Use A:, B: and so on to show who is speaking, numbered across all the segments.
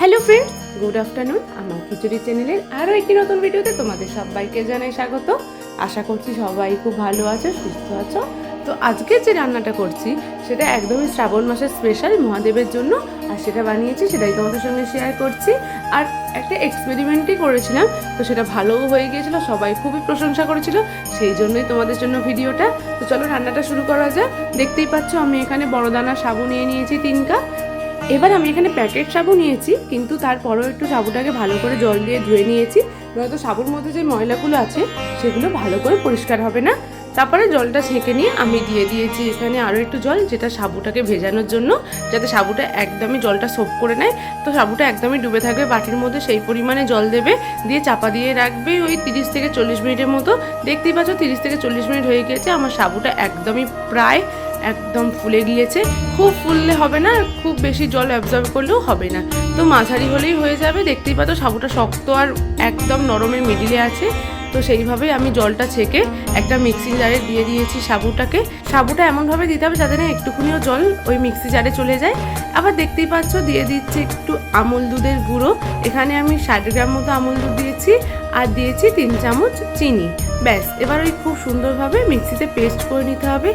A: Hello friends good afternoon আমার খিচুড়ি চ্যানেলের আরও একটি নতুন ভিডিওতে তোমাদের সবাইকে জানাই স্বাগত। আশা করছি সবাই খুব ভালো আছো, সুস্থ আছো। তো আজকে যে রান্নাটা করছি, সেটা একদমই শ্রাবণ মাসের স্পেশাল মহাদেবের জন্য। আর সেটা বানিয়েছি, সেটাই তোমাদের সঙ্গে শেয়ার করছি। আর একটা এক্সপেরিমেন্টই করেছিলাম, তো সেটা ভালোও হয়ে গিয়েছিল, সবাই খুবই প্রশংসা করেছিল, সেই জন্যই তোমাদের জন্য ভিডিওটা তো চলো রান্নাটা শুরু করা যাক। দেখতেই পাচ্ছ, আমি এখানে বড়দানা সাবু নিয়ে নিয়েছি তিন কাপ। এবার আমি এখানে প্যাকেট সাবু নিয়েছি, কিন্তু তারপরেও একটু সাবুটাকে ভালো করে জল দিয়ে ধুয়ে নিয়েছি। নয়তো সাবুর মধ্যে যে ময়লাগুলো আছে, সেগুলো ভালো করে পরিষ্কার হবে না। তারপরে জলটা ছেঁকে নিয়ে আমি দিয়ে দিয়েছি এখানে আরও একটু জল, যেটা সাবুটাকে ভেজানোর জন্য, যাতে সাবুটা একদমই জলটা সোপ করে নেয়। তো সাবুটা একদমই ডুবে থাকবে, বাটির মধ্যে সেই পরিমাণে জল দেবে, দিয়ে চাপা দিয়ে রাখবে ওই তিরিশ থেকে চল্লিশ মিনিটের মতো। দেখতেই পাচ্ছ, তিরিশ থেকে চল্লিশ মিনিট হয়ে গিয়েছে, আমার সাবুটা একদমই প্রায় একদম ফুলে গিয়েছে। খুব ফুললে হবে না, খুব বেশি জল অ্যাবজর্ব করলেও হবে না। তো মাঝারি হলেই হয়ে যাবে, দেখতেই পাচ্ছ সাবুটা শক্ত আর একদম নরমের মিডিলে আছে। তো সেইভাবেই আমি জলটা ছেঁকে একটা মিক্সি জারে দিয়ে দিয়েছি সাবুটাকে। সাবুটা এমনভাবে দিতে হবে যাতে না একটুখানিও জল ওই মিক্সি জারে চলে যায়। আবার দেখতেই পাচ্ছ দিয়ে দিচ্ছি একটু আমল দুধের গুঁড়ো। এখানে আমি ষাট গ্রাম মতো আমল দুধ দিয়েছি আর দিয়েছি তিন চামচ চিনি। ব্যাস, এবার ওই খুব সুন্দরভাবে মিক্সিতে পেস্ট করে নিতে হবে।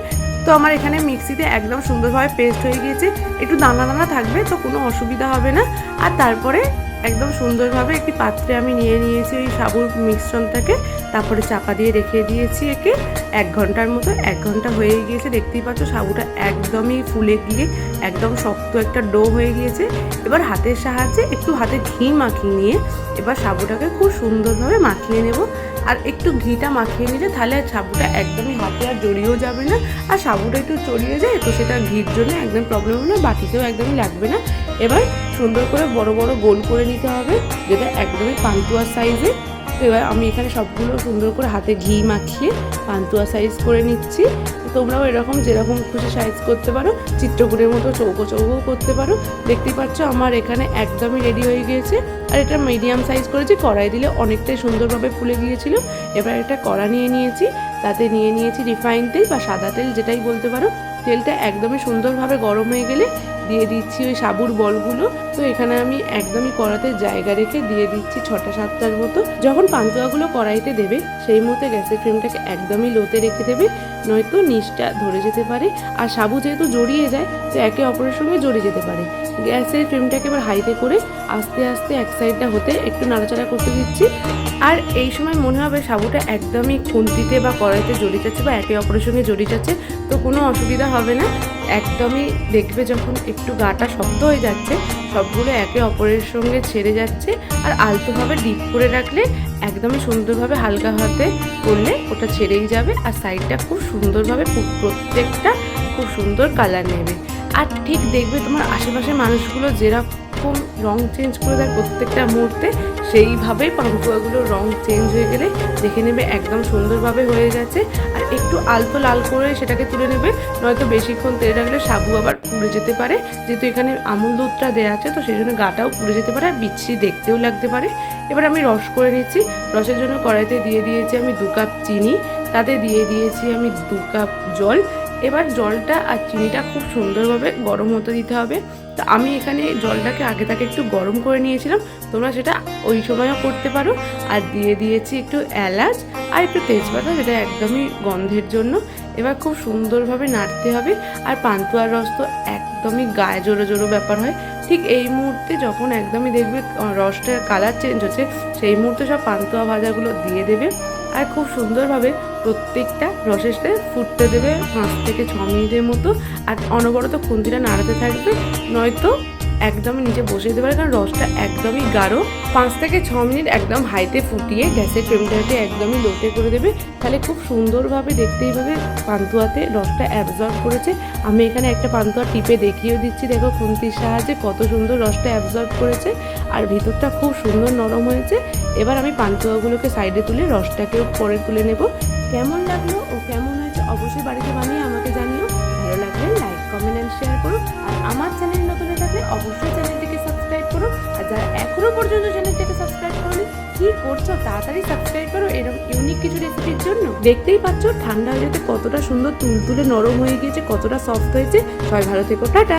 A: তো আমার এখানে মিক্সিতে একদম সুন্দরভাবে পেস্ট হয়ে গিয়েছে। একটু দানা দানা থাকবে, তো কোনো অসুবিধা হবে না। আর তারপরে একদম সুন্দরভাবে একটি পাত্রে আমি নিয়ে নিয়েছি ওই সাবুর মিশ্রণটাকে। তারপরে চাপা দিয়ে রেখে দিয়েছি একে। এক ঘণ্টার মতো, এক ঘণ্টা হয়ে গিয়েছে। দেখতেই পাচ্ছ সাবুটা একদমই ফুলে গিয়ে, একদম শক্ত একটা ডো হয়ে গিয়েছে। এবার হাতের সাহায্যে একটু হাতে ঘি মাখিয়ে নিয়ে এবার সাবুটাকে খুব সুন্দরভাবে মাখিয়ে নেব। আর একটু ঘিটা মাখিয়ে নিলে তাহলে সাবুটা একদমই হাতে আর জড়িয়েও যাবে না। আর সাবুটা একটু চড়িয়ে যায়, তো সেটা ঘির জন্য একদম প্রবলেম না, বাটিতেও একদমই লাগবে না। এবার সুন্দর করে বড় বড় গোল করে নিতে হবে, যেটা একদমই পান্তুয়া সাইজে তো এবার আমি এখানে সবগুলো সুন্দর করে হাতে ঘি মাখিয়ে পান্তুয়া সাইজ করে নিচ্ছি। তোমরাও এরকম যেরকম খুশি সাইজ করতে পারো, চিত্রকুটের মতো চৌকো চৌকো করতে পারো। দেখতে পাচ্ছ আমার এখানে একদমই রেডি হয়ে গিয়েছে। আর এটা মিডিয়াম সাইজ করেছি, কড়াই দিলে অনেকটাই সুন্দরভাবে ফুলে গিয়েছিল। এবার একটা কড়া নিয়ে নিয়েছি, তাতে নিয়ে নিয়েছি রিফাইন তেল বা সাদা তেল, যেটাই বলতে পারো। তেলটা একদমই সুন্দরভাবে গরম হয়ে গেলে দিয়ে দিচ্ছি ওই সাবুর বলগুলো। তো এখানে আমি একদমই কড়াতে জায়গা রেখে দিয়ে দিচ্ছি ছটা সাতটার মতো। যখন পান্তুয়াগুলো কড়াইতে দেবে, সেই মতো গ্যাসের ফ্লেমটাকে একদমই লোতে রেখে দেবে, নয়তো নিচটা ধরে যেতে পারে। আর সাবু যেহেতু জড়িয়ে যায়, তো একে অপরের সঙ্গে জড়িয়ে যেতে পারে। গ্যাসের ফ্লেমটাকে এবার হাইতে করে আস্তে আস্তে এক সাইডটা হতে একটু নাড়াচাড়া করতে দিচ্ছি। আর এই সময় মনে হবে সাবুটা একদমই খুন্তিতে বা কড়াইতে জড়িয়ে যাচ্ছে বা একে অপরের সঙ্গে জড়িয়ে যাচ্ছে, তো কোনো অসুবিধা হবে না। একদমই দেখবে যখন একটু গাটা শক্ত হয়ে যাচ্ছে, সবগুলো একে অপরের সঙ্গে ছেড়ে যাচ্ছে আর আলতোভাবে ডিপ করে রাখলে একদমই সুন্দরভাবে হালকা হাতে করলে ওটা ছেড়েই যাবে আর সাইডটা খুব সুন্দরভাবে প্রত্যেকটা খুব সুন্দর কালার নেবে। আর ঠিক দেখবে তোমার আশেপাশের মানুষগুলো যেরকম রং চেঞ্জ করে দেয় প্রত্যেকটা মুহূর্তে, সেইভাবেই পান্তুয়াগুলোর রং চেঞ্জ হয়ে গেলে দেখে নেবে একদম সুন্দরভাবে হয়ে গেছে। আর একটু আলতো লাল করে সেটাকে তুলে নেবে, নয়তো বেশিক্ষণ তেলে রাখলে সাবু আবার পুড়ে যেতে পারে। যেহেতু এখানে আমুল দুধটা দেওয়া আছে, তো সেই জন্য গাটাও পুড়ে যেতে পারে আর বিচ্ছিরি দেখতেও লাগতে পারে। এবার আমি রস করে নিচ্ছি। রসের জন্য কড়াইতে দিয়ে দিয়েছি আমি দু কাপ চিনি, তাতে দিয়ে দিয়েছি আমি দু কাপ জল। এবার জলটা আর চিনিটা খুব সুন্দরভাবে গরম হতে দিতে হবে। তো আমি এখানে জলটাকে আগে থেকে একটু গরম করে নিয়েছিলাম। তোমরা সেটা ওই সময়ও করতে পারো। আর দিয়ে দিয়েছি একটু এলাচ আর একটু তেজপাতা, যেটা একদমই গন্ধের জন্য। এবার খুব সুন্দরভাবে নাড়তে হবে। আর পান্তুয়ার রস তো একদমই গায়ে জোরো জোরো ব্যাপার হয়। ঠিক এই মুহূর্তে যখন একদমই দেখবে রসটার কালার চেঞ্জ হচ্ছে, সেই মুহূর্তে সব পান্তুয়া ভাজাগুলো দিয়ে দেবে। আর খুব সুন্দরভাবে প্রত্যেকটা রসের সাথে ফুটতে দেবে পাঁচ থেকে ছ মিনিটের মতো। আর অনবরত খুন্তিটা নাড়াতে থাকবে, নয়তো একদমই নিচে বসে দিতে পারে কারণ রসটা একদমই গাঢ়। পাঁচ থেকে ছ মিনিট একদম হাইতে ফুটিয়ে গ্যাসের ফ্লেমটাকে একদমই লোতে করে দেবে। তাহলে খুব সুন্দরভাবে দেখতেই পাবে পান্তুয়াতে রসটা অ্যাবজর্ব করেছে। আমি এখানে একটা পান্তুয়া টিপে দেখিয়েও দিচ্ছি, দেখো খুন্তির সাহায্যে কত সুন্দর রসটা অ্যাবজর্ব করেছে। আর ভিতরটা খুব সুন্দর নরম হয়েছে। এবার আমি পান্তুয়াগুলোকে সাইডে তুলে রসটাকেও পরে তুলে নেব। কেমন লাগল ও কেমন হয়েছে অবশ্যই বাড়িতে বানিয়ে আমাকে জানিও। ভালো লাগলে লাইক কমেন্ট অ্যান্ড শেয়ার করো। আর আমার চ্যানেল নতুন থাকলে অবশ্যই চ্যানেলটিকে সাবস্ক্রাইব করো। আর যারা এখনও পর্যন্ত চ্যানেলটাকে সাবস্ক্রাইব করোনি, কি করছ তাড়াতাড়ি সাবস্ক্রাইব করো। এরকম ইউনিক কিছু রেসিপির জন্য দেখতেই পাচ্ছ ঠান্ডা হয়ে যেতে কতটা সুন্দর তুলতুলে নরম হয়ে গিয়েছে, কতটা সফট হয়েছে। সবাই ভালো থেকো, টাটা।